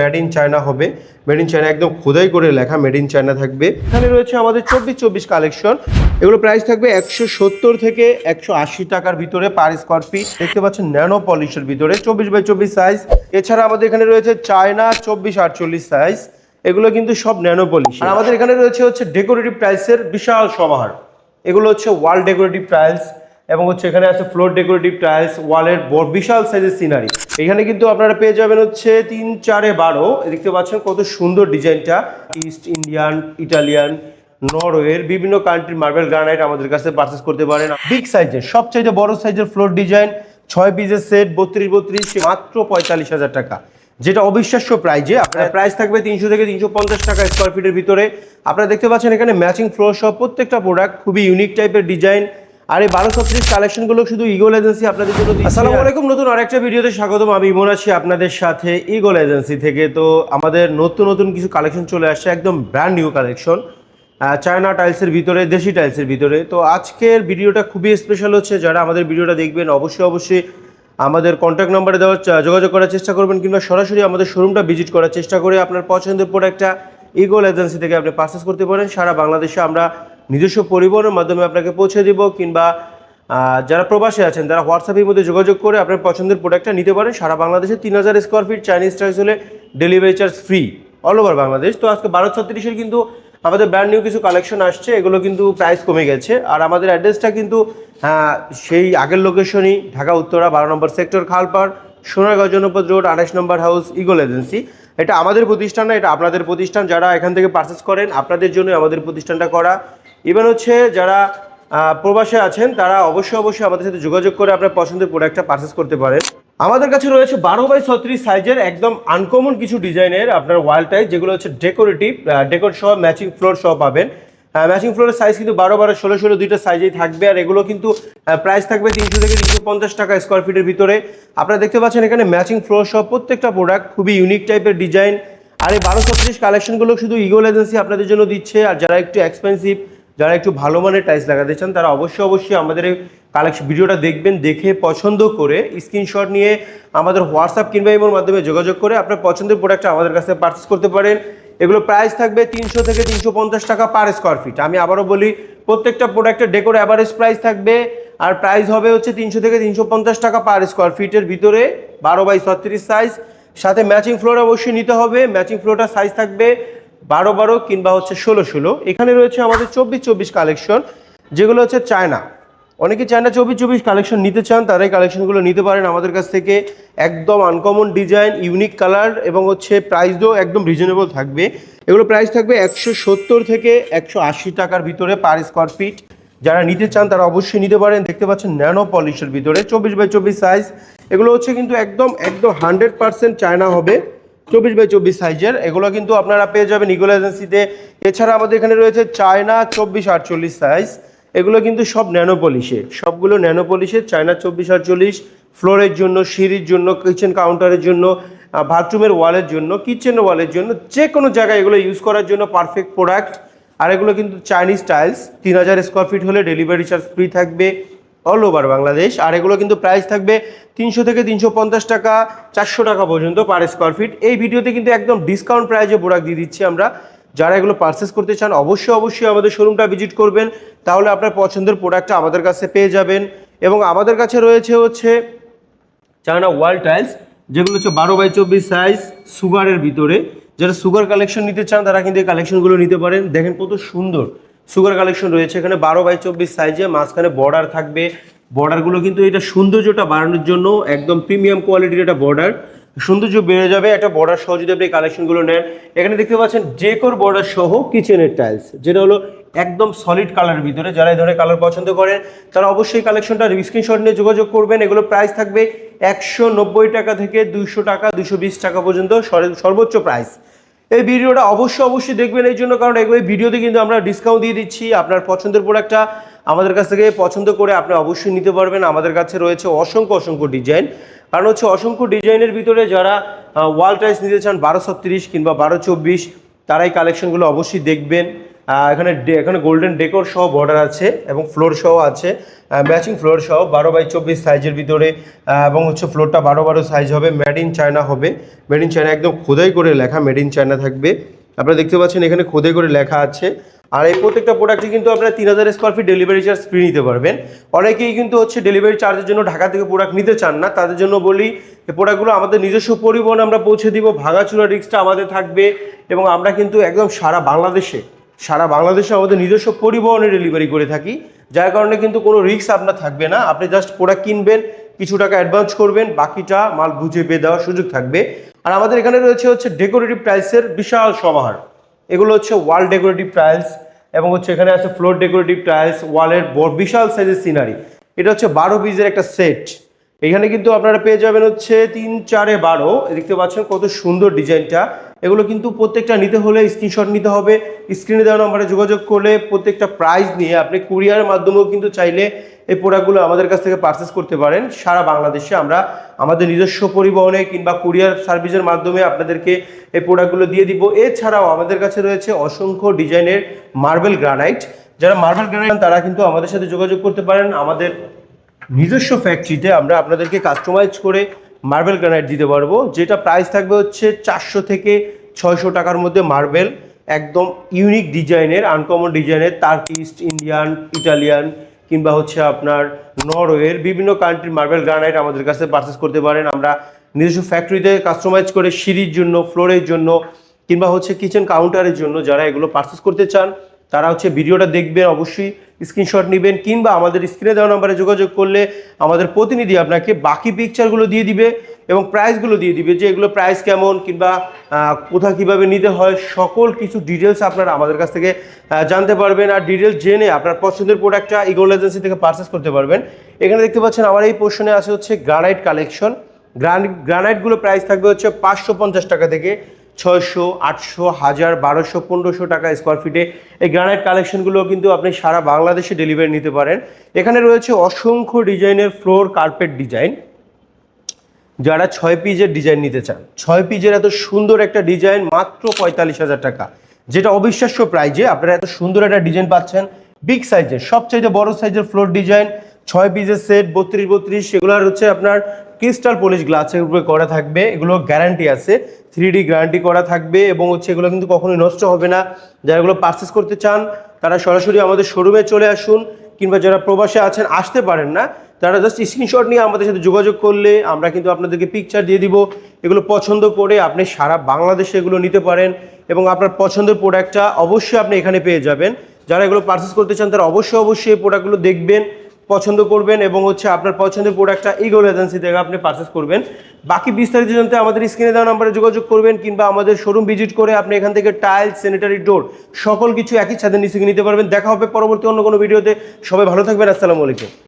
Made in China হবে। Made in China একদম খোদাই করে লেখা মেড ইন চায়না থাকবে। এখানে রয়েছে আমাদের চব্বিশ চব্বিশ কালেকশন এগুলো প্রাইস থাকবে একশো সত্তর থেকে একশো আশি টাকার ভিতরে পার স্কোয়ার ফিট দেখতে পাচ্ছেন ন্যানো পলিশের ভিতরে চব্বিশ বাই চব্বিশ সাইজ এছাড়া আমাদের এখানে রয়েছে চায়না চব্বিশ আটচল্লিশ সাইজ এগুলো কিন্তু সব ন্যানো পলিশ আর আমাদের এখানে রয়েছে হচ্ছে ডেকোরেটিভ টাইলসের বিশাল সমাহার। এগুলো হচ্ছে ওয়াল ডেকোরেটিভ টাইলস এবং হচ্ছে এখানে আছে ফ্লোর ডেকোরেটিভ টাইলস ওয়ালের বড় বিশাল সাইজের সিনারি এখানে কিন্তু আপনারা পেয়ে যাবেন হচ্ছে তিন চারে বারো। দেখতে পাচ্ছেন কত সুন্দর ডিজাইনটা। ইস্ট ইন্ডিয়ান ইটালিয়ান নরওয়ের বিভিন্ন কান্ট্রির মার্বেল গ্রানাইট আমাদের কাছে পারচেস করতে পারেন। বিগ সাইজের সবচাইতে বড় সাইজের ফ্লোর ডিজাইন ছয় পিসের সেট বত্রিশ বত্রিশ মাত্র পঁয়তাল্লিশ হাজার টাকা। যেটা অবিশ্বাস্য প্রাইজে আপনার প্রাইস থাকবে তিনশো থেকে তিনশো পঞ্চাশ টাকা স্কোয়ার ফিটের ভিতরে। আপনারা দেখতে পাচ্ছেন এখানে ম্যাচিং ফ্লোর সব প্রত্যেকটা প্রোডাক্ট খুবই ইউনিক টাইপের ডিজাইন আর এই বারো ছত্রিশ কালেকশনগুলো শুধু ইগল এজেন্সি আপনাদের জন্য। আসসালামু আলাইকুম, নতুন আরেকটা ভিডিওতে স্বাগতম। আমি ইমন আছি আপনাদের সাথে ইগল এজেন্সি থেকে। তো আমাদের নতুন নতুন কিছু কালেকশন চলে আসছে, একদম ব্র্যান্ড নিউ কালেকশন চায়না টাইলসের ভিতরে, দেশি টাইলসের ভিতরে। তো আজকের ভিডিওটা খুবই স্পেশাল হচ্ছে। যারা আমাদের ভিডিওটা দেখবেন, অবশ্যই অবশ্যই আমাদের কন্ট্যাক্ট নাম্বারে দেওয়ার যোগাযোগ করার চেষ্টা করবেন, কিংবা সরাসরি আমাদের শোরুমটা ভিজিট করার চেষ্টা করে আপনার পছন্দের প্রোডাক্টটা ইগল এজেন্সি থেকে আপনি পারচেস করতে পারেন। সারা বাংলাদেশে আমরা নিজস্ব পরিবহনের মাধ্যমে আপনাকে পৌঁছে দিব, কিংবা যারা প্রবাসে আছেন, তারা হোয়াটসঅ্যাপের মধ্যে যোগাযোগ করে আপনার পছন্দের প্রোডাক্টটা নিতে পারেন। সারা বাংলাদেশে তিন হাজার স্কোয়ার ফিট চাইনিজ টাইলস হলে delivery charge free all over Bangladesh. তো আজকে বারো ছত্রিশের কিন্তু আমাদের ব্র্যান্ড নিউ কিছু কালেকশন আসছে, এগুলো কিন্তু প্রাইস কমে গেছে। আর আমাদের অ্যাড্রেসটা কিন্তু সেই আগের লোকেশনই ঢাকা, উত্তরা, বারো নম্বর সেক্টর খালপাড়, সোনারগাঁও জনপদ রোড আঠাশ নম্বর হাউস ইগল এজেন্সি এটা আমাদের প্রতিষ্ঠান না, এটা আপনাদের প্রতিষ্ঠান। যারা এখান থেকে পারচেস করেন, আপনাদের জন্য আমাদের প্রতিষ্ঠানটা করা। ইভেন হচ্ছে যারা প্রবাসে আছেন, তারা অবশ্যই অবশ্যই আমাদের সাথে যোগাযোগ করে আপনার পছন্দের প্রোডাক্টটা পারচেস করতে পারেন। আমাদের কাছে রয়েছে বারো বাই ছত্রিশ সাইজের একদম আনকমন কিছু ডিজাইনের আপনার ওয়াল টাইপ যেগুলো হচ্ছে ডেকোরেটিভ ডেকোর সহ ম্যাচিং ফ্লোর সহ পাবেন। ম্যাচিং ফ্লোরের সাইজ কিন্তু বারো বারো, ষোলো ষোলো দুইটা সাইজেই থাকবে, আর এগুলো কিন্তু প্রাইস থাকবে তিনশো থেকে তিনশো পঞ্চাশ টাকা স্কোয়ার ফিটের ভিতরে। আপনারা দেখতে পাচ্ছেন এখানে ম্যাচিং ফ্লোর সহ প্রত্যেকটা প্রোডাক্ট খুবই ইউনিক টাইপের ডিজাইন আর এই বারো ছত্রিশ কালেকশনগুলো শুধু ইগোল এজেন্সি আপনাদের জন্য দিচ্ছে, আর যারা একটু এক্সপেন্সিভ যারা একটু ভালো মানের টাইলস লাগাতে চান, তারা অবশ্যই অবশ্যই আমাদের কালেকশন ভিডিওটা দেখবেন, দেখে পছন্দ করে স্ক্রিনশট নিয়ে আমাদের হোয়াটসঅ্যাপ কিংবা ইমোর মাধ্যমে যোগাযোগ করে আপনার পছন্দের প্রোডাক্টটা আমাদের কাছে পারচেস করতে পারেন। এগুলো প্রাইস থাকবে তিনশো থেকে তিনশো পঞ্চাশ টাকা পার স্কোয়ার ফিট আমি আবারও বলি, প্রত্যেকটা প্রোডাক্টের ডেকোর অ্যাভারেজ প্রাইস থাকবে, আর প্রাইস হবে হচ্ছে তিনশো থেকে তিনশো পঞ্চাশ টাকা পার স্কোয়ার ফিটের ভিতরে, বারো বাই ছত্রিশ সাইজ সাথে ম্যাচিং ফ্লোর অবশ্যই নিতে হবে। ম্যাচিং ফ্লোরটার সাইজ থাকবে বারো বারো কিংবা হচ্ছে ষোলো ষোলো। এখানে রয়েছে আমাদের চব্বিশ চব্বিশ কালেকশন যেগুলো হচ্ছে চায়না। অনেকে চায়না চব্বিশ চব্বিশ কালেকশন নিতে চান, তারাই কালেকশনগুলো নিতে পারেন আমাদের কাছ থেকে। একদম আনকমন ডিজাইন ইউনিক কালার এবং হচ্ছে প্রাইসও একদম রিজনেবল থাকবে। এগুলো প্রাইস থাকবে একশো সত্তর থেকে একশো আশি টাকার ভিতরে পার স্কোয়ার ফিট যারা নিতে চান, তারা অবশ্যই নিতে পারেন। দেখতে পাচ্ছেন ন্যানো পলিশের ভিতরে, চব্বিশ বাই চব্বিশ সাইজ এগুলো হচ্ছে কিন্তু একদম একদম হান্ড্রেড পার্সেন্ট চায়না হবে। চব্বিশ বাই চব্বিশ সাইজের এগুলো কিন্তু আপনারা পেয়ে যাবেন ইগল এজেন্সিতে এছাড়া আমাদের এখানে রয়েছে চায়না চব্বিশ আটচল্লিশ সাইজ এগুলো কিন্তু সব ন্যানো পলিশে সবগুলো ন্যানো পলিশের চায়না চব্বিশ আটচল্লিশ ফ্লোরের জন্য, সিঁড়ির জন্য কিচেন কাউন্টারের জন্য বাথরুমের ওয়ালের জন্য কিচেন ওয়ালের জন্য, যে কোনো জায়গায় এগুলো ইউজ করার জন্য পারফেক্ট প্রোডাক্ট আর এগুলো কিন্তু চাইনিজ টাইলস তিন হাজার স্কোয়ার ফিট হলে ডেলিভারি চার্জ ফ্রি থাকবে। অল ওভার বাংলাদেশ আর এগুলো কিন্তু প্রাইস থাকবে তিনশো থেকে তিনশো পঞ্চাশ টাকা, চারশো টাকা পর্যন্ত পার স্কোয়ার ফিট এই ভিডিওতে কিন্তু একদম ডিসকাউন্ট প্রাইজে প্রোডাক্ট দিয়ে দিচ্ছি আমরা। যারা এগুলো পারচেস করতে চান, অবশ্যই অবশ্যই আমাদের শোরুমটা ভিজিট করবেন। তাহলে আপনার পছন্দের প্রোডাক্টটা আমাদের কাছে পেয়ে যাবেন। এবং আমাদের কাছে রয়েছে হচ্ছে চায়না ওয়াল টাইলস যেগুলো হচ্ছে বারো বাই চব্বিশ সাইজ সুগারের ভিতরে। যারা সুগার কালেকশন নিতে চান, তারা কিন্তু এই কালেকশনগুলো নিতে পারেন। দেখেন কত সুন্দর। সুগার কালেকশন রয়েছে। এখানে বারো বাই চব্বিশ সাইজে মাঝখানে বর্ডার থাকবে। বর্ডারগুলো কিন্তু এটা সৌন্দর্যটা বাড়ানোর জন্য একদম প্রিমিয়াম কোয়ালিটির একটা বর্ডার সৌন্দর্য বেড়ে যাবে, একটা বর্ডার সহ যদি আপনি কালেকশনগুলো নেন। এখানে দেখতে পাচ্ছেন ডেকোর বর্ডার সহ কিচেনের টাইলস যেটা হলো একদম সলিড কালারের ভিতরে। যারা এই ধরনের কালার পছন্দ করেন, তারা অবশ্যই কালেকশনটা স্ক্রিনশট নিয়ে যোগাযোগ করবেন। এগুলো প্রাইস থাকবে একশো নব্বই টাকা থেকে দুইশো টাকা দুশো টাকা পর্যন্ত সর- সর্বোচ্চ প্রাইস এই ভিডিওটা অবশ্যই অবশ্যই দেখবেন এই জন্য, কারণ এগুলো ভিডিওতে কিন্তু আমরা ডিসকাউন্ট দিয়ে দিচ্ছি। আপনার পছন্দের প্রোডাক্টটা আমাদের কাছ থেকে পছন্দ করে আপনি অবশ্যই নিতে পারবেন। আমাদের কাছে রয়েছে অসংখ্য অসংখ্য ডিজাইন কারণ হচ্ছে অসংখ্য ডিজাইনের ভিতরে যারা ওয়াল টাইস নিতে চান বারো সত্তিরিশ কিংবা বারো চব্বিশ তারাই কালেকশনগুলো অবশ্যই দেখবেন। এখানে এখানে গোল্ডেন ডেকোর সহ বর্ডার আছে এবং ফ্লোর সহ আছে। ম্যাচিং ফ্লোর সহ বারো বাই চব্বিশ সাইজের ভিতরে এবং হচ্ছে ফ্লোরটা বারো বারো সাইজ হবে মেড ইন চায়না হবে। মেড ইন চায়না একদম খোদাই করে লেখা মেড ইন চায়না থাকবে। আপনারা দেখতে পাচ্ছেন এখানে খোদাই করে লেখা আছে। আর এই প্রত্যেকটা প্রোডাক্টে কিন্তু আপনারা তিন হাজার square feet delivery charge free নিতে পারবেন। অনেকেই কিন্তু হচ্ছে ডেলিভারি চার্জের জন্য ঢাকা থেকে প্রোডাক্ট নিতে চান না। তাদের জন্য বলি, এই প্রোডাক্টগুলো আমাদের নিজস্ব পরিবহন আমরা পৌঁছে দিব। ভাঙাচুরা রিক্সটা আমাদের থাকবে এবং আমরা কিন্তু একদম সারা বাংলাদেশে সারা বাংলাদেশে আমাদের নিজস্ব পরিবহনে ডেলিভারি করে থাকি, যার কারণে কিন্তু কোনো রিস্ক আপনার থাকবে না। আপনি জাস্ট প্রোডাক্ট কিনবেন, কিছু টাকা অ্যাডভান্স করবেন, বাকিটা মাল বুঝে পেয়ে দেওয়ার সুযোগ থাকবে। আর আমাদের এখানে রয়েছে হচ্ছে ডেকোরেটিভ টাইলসের বিশাল সমাহার। এগুলো হচ্ছে ওয়াল ডেকোরেটিভ টাইলস এবং হচ্ছে এখানে আছে ফ্লোর ডেকোরেটিভ টাইলস ওয়ালের বিশাল সাইজের সিনারি এটা হচ্ছে বারো পিসের একটা সেট এখানে কিন্তু আপনারা পেয়ে যাবেন হচ্ছে তিন, চারে বারো। দেখতে পাচ্ছেন কত সুন্দর ডিজাইনটা। এগুলো কিন্তু প্রত্যেকটা নিতে হলে স্ক্রিনশট নিতে হবে। স্ক্রিনে দেওয়া নম্বরে যোগাযোগ করলে প্রত্যেকটা প্রাইস নিয়ে আপনি কুরিয়ারের মাধ্যমেও কিন্তু চাইলে এই প্রোডাক্টগুলো আমাদের কাছ থেকে পারচেস করতে পারেন। সারা বাংলাদেশে আমরা আমাদের নিজস্ব পরিবহনে কিংবা কুরিয়ার সার্ভিসের মাধ্যমে আপনাদেরকে এই প্রোডাক্টগুলো দিয়ে দিব। এছাড়াও আমাদের কাছে রয়েছে অসংখ্য ডিজাইনের মার্বেল গ্রানাইট যারা মার্বেল গ্রানাইট তারা কিন্তু আমাদের সাথে যোগাযোগ করতে পারেন। আমাদের নিজস্ব ফ্যাক্টরিতে আমরা আপনাদেরকে কাস্টমাইজ করে মার্বেল গ্রানাইট দিতে পারব, যেটা প্রাইস থাকবে হচ্ছে চারশো থেকে ছয়শো টাকার মধ্যে মার্বেল একদম ইউনিক ডিজাইনের আনকমন ডিজাইনের তার্কিস্ট ইন্ডিয়ান ইটালিয়ান কিংবা হচ্ছে আপনার নরওয়ের বিভিন্ন কান্ট্রির মার্বেল গ্রানাইট আমাদের কাছে পারচেস করতে পারেন। আমরা নিজস্ব ফ্যাক্টরিতে কাস্টমাইজ করে সিঁড়ির জন্য ফ্লোরের জন্য, কিংবা হচ্ছে কিচেন কাউন্টারের জন্য যারা এগুলো পারচেস করতে চান তারা হচ্ছে ভিডিওটা দেখবেন অবশ্যই স্ক্রিনশট নেবেন, কিংবা আমাদের স্ক্রিনে দেওয়া নাম্বারে যোগাযোগ করলে আমাদের প্রতিনিধি আপনাকে বাকি পিকচারগুলো দিয়ে দিবে এবং প্রাইসগুলো দিয়ে দিবে, যে এগুলো প্রাইস কেমন কিংবা কোথা কীভাবে নিতে হয়, সকল কিছু ডিটেলস আপনারা আমাদের কাছ থেকে জানতে পারবেন। আর ডিটেলস জেনে আপনার পছন্দের প্রোডাক্টটা ইগোল এজেন্সি থেকে পারচেস করতে পারবেন। এখানে দেখতে পাচ্ছেন আমার এই পোর্শনে আছে হচ্ছে গ্রানাইট কালেকশন গ্রানাইট গ্রানাইটগুলো প্রাইস থাকবে হচ্ছে পাঁচশো পঞ্চাশ টাকা থেকে ছয়শো, আটশো, হাজার, বারোশো, পনেরোশো টাকা স্কোয়ার ফিটে এই গ্রানাইট কালেকশনগুলো কিন্তু আপনি সারা বাংলাদেশে ডেলিভারি নিতে পারেন। এখানে রয়েছে অসংখ্য ডিজাইনের ফ্লোর কার্পেট ডিজাইন যারা ছয় পিজের ডিজাইন নিতে চান, ছয় পিজের এত সুন্দর একটা ডিজাইন মাত্র পঁয়তাল্লিশ হাজার টাকা। যেটা অবিশ্বাস্য প্রাইজে আপনারা এত সুন্দর একটা ডিজাইন পাচ্ছেন। বিগ সাইজের সবচাইতে বড় সাইজের ফ্লোর ডিজাইন ছয় পিজের সেট বত্রিশ বত্রিশ সেগুলো হচ্ছে আপনার ক্রিস্টাল পলিশ গ্লাসের উপরে করা থাকবে। এগুলো গ্যারান্টি আছে। থ্রি ডি গ্যারান্টি করা থাকবে এবং হচ্ছে এগুলো কিন্তু কখনোই নষ্ট হবে না। যারা এগুলো পারচেস করতে চান, তারা সরাসরি আমাদের শোরুমে চলে আসুন কিংবা যারা প্রবাসে আছেন, আসতে পারেন না। তারা জাস্ট স্ক্রিনশট নিয়ে আমাদের সাথে যোগাযোগ করলে আমরা কিন্তু আপনাদেরকে পিকচার দিয়ে দিব। এগুলো পছন্দ করে আপনি সারা বাংলাদেশে এগুলো নিতে পারেন এবং আপনার পছন্দের প্রোডাক্টটা অবশ্যই আপনি এখানে পেয়ে যাবেন। যারা এগুলো পারচেস করতে চান, তারা অবশ্যই অবশ্যই এই প্রোডাক্টগুলো দেখবেন। পছন্দ করবেন এবং হচ্ছে আপনার পছন্দের প্রোডাক্টটা ইগোল এজেন্সি থেকে আপনি পারচেস করবেন। বাকি বিস্তারিত জানতে আমাদের স্ক্রিনে দেওয়া নাম্বারে যোগাযোগ করবেন কিংবা আমাদের শোরুম ভিজিট করে আপনি এখান থেকে টাইল স্যানিটারি ডোর সকল কিছু একই ছাদের নিচে নিতে পারবেন। দেখা হবে পরবর্তী অন্য কোনো ভিডিওতে সবাই ভালো থাকবেন। আসসালামু আলাইকুম।